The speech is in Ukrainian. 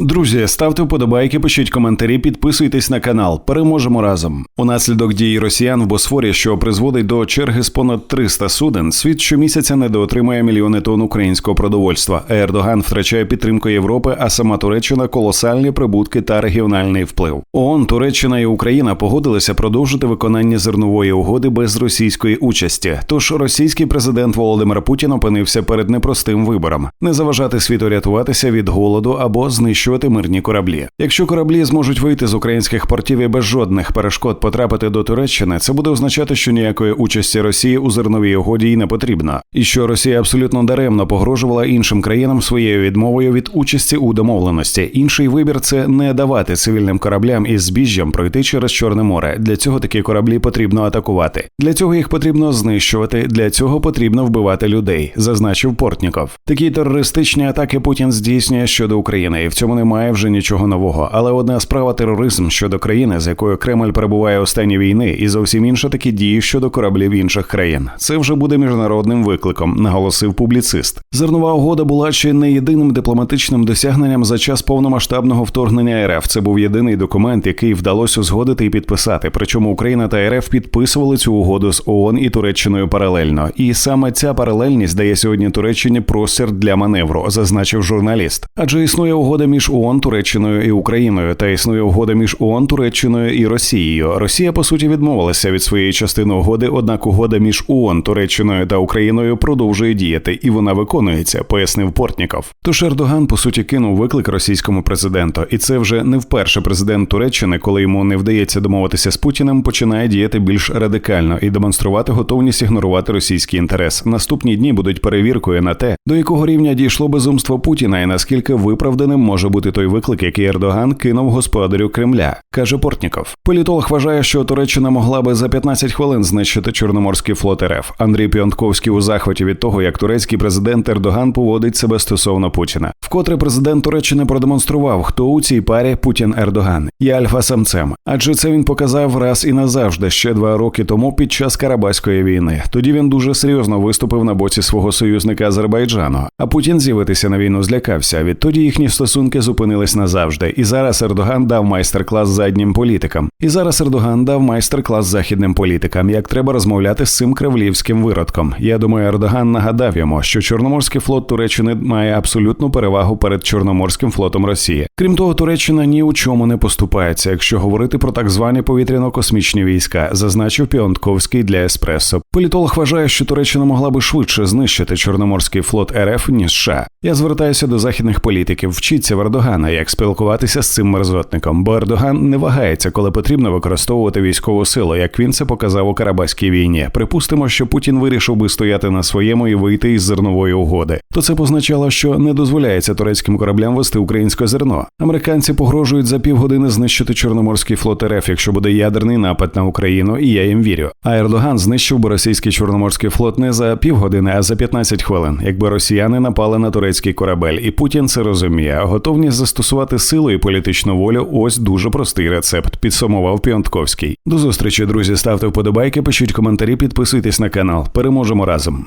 Друзі, ставте вподобайки, пишіть коментарі, підписуйтесь на канал. Переможемо разом. Унаслідок дії росіян в Босфорі, що призводить до черги з понад 300 суден, світ щомісяця недоотримує мільйони тонн українського продовольства. Ердоган втрачає підтримку Європи, а сама Туреччина колосальні прибутки та регіональний вплив. ООН, Туреччина і Україна погодилися продовжити виконання зернової угоди без російської участі. Тож російський президент Володимир Путін опинився перед непростим вибором: не заважати світу рятуватися від голоду або знищувати мирні кораблі. Якщо кораблі зможуть вийти з українських портів і без жодних перешкод потрапити до Туреччини, це буде означати, що ніякої участі Росії у зерновій угоді й не потрібно, і що Росія абсолютно даремно погрожувала іншим країнам своєю відмовою від участі у домовленості. Інший вибір це не давати цивільним кораблям із збіжжям пройти через Чорне море. Для цього такі кораблі потрібно атакувати. Для цього їх потрібно знищувати. Для цього потрібно вбивати людей, зазначив Портніков. Такі терористичні атаки Путін здійснює щодо України, і в цьому немає вже нічого нового. Але одна справа тероризм щодо країни, з якою Кремль перебуває останні війни, і зовсім інша такі дії щодо кораблів інших країн. Це вже буде міжнародним викликом, наголосив публіцист. Зернова угода була ще не єдиним дипломатичним досягненням за час повномасштабного вторгнення РФ. Це був єдиний документ, який вдалося узгодити і підписати. Причому Україна та РФ підписували цю угоду з ООН і Туреччиною паралельно. І саме ця паралельність дає сьогодні Туреччині простір для маневру, зазначив журналіст. Адже існує угода між ООН, Туреччиною і Україною, та існує угода між ООН, Туреччиною і Росією. Росія по суті відмовилася від своєї частини угоди, однак угода між ООН, Туреччиною та Україною продовжує діяти, і вона виконується, пояснив Портніков. Тож Ердоган по суті кинув виклик російському президенту, і це вже не вперше президент Туреччини, коли йому не вдається домовитися з Путіним, починає діяти більш радикально і демонструвати готовність ігнорувати російський інтерес. Наступні дні будуть перевіркою на те, до якого рівня дійшло безумство Путіна, і наскільки виправданим може бути той виклик, який Ердоган кинув господарю Кремля, каже Портніков. Політолог вважає, що Туреччина могла би за 15 хвилин знищити Чорноморський флот РФ. Андрій Піонтковський у захваті від того, як турецький президент Ердоган поводить себе стосовно Путіна. Вкотре президент Туреччини продемонстрував, хто у цій парі Путін Ердоган є альфа-самцем, адже це він показав раз і назавжди ще два роки тому під час Карабаської війни. Тоді він дуже серйозно виступив на боці свого союзника Азербайджану. А Путін з'явитися на війну злякався. Відтоді їхні стосунки зупинились назавжди. І зараз Ердоган дав майстер-клас заднім політикам. І зараз Ердоган дав майстер-клас західним політикам, як треба розмовляти з цим кремлівським виродком. Я думаю, Ердоган нагадав йому, що Чорноморський флот Туреччини має абсолютну перевагу перед Чорноморським флотом Росії. Крім того, Туреччина ні у чому не поступається, якщо говорити про так звані повітряно-космічні війська, зазначив Піонтковський для Еспресо. Політолог вважає, що Туреччина могла би швидше знищити Чорноморський флот РФ ніж США. Я звертаюся до західних політиків. Вчіться в Ердогана, як спілкуватися з цим мерзотником, бо Ердоган не вагається, коли потрібно використовувати військову силу, як він це показав у Карабаській війні. Припустимо, що Путін вирішив би стояти на своєму і вийти із зернової угоди. То це позначало, що не дозволяється турецьким кораблям вести українське зерно. Американці погрожують за півгодини знищити Чорноморський флот РФ, якщо буде ядерний напад на Україну, і я їм вірю. А Ердоган знищив би російський чорноморський флот не за півгодини, а за 15 хвилин, якби росіяни напали на турецький корабель, і Путін це розуміє. Готовність застосувати силу і політичну волю ось дуже простий рецепт. Підсумував Піонтковський. До зустрічі, друзі. Ставте вподобайки, пишіть коментарі, підписуйтесь на канал. Переможемо разом.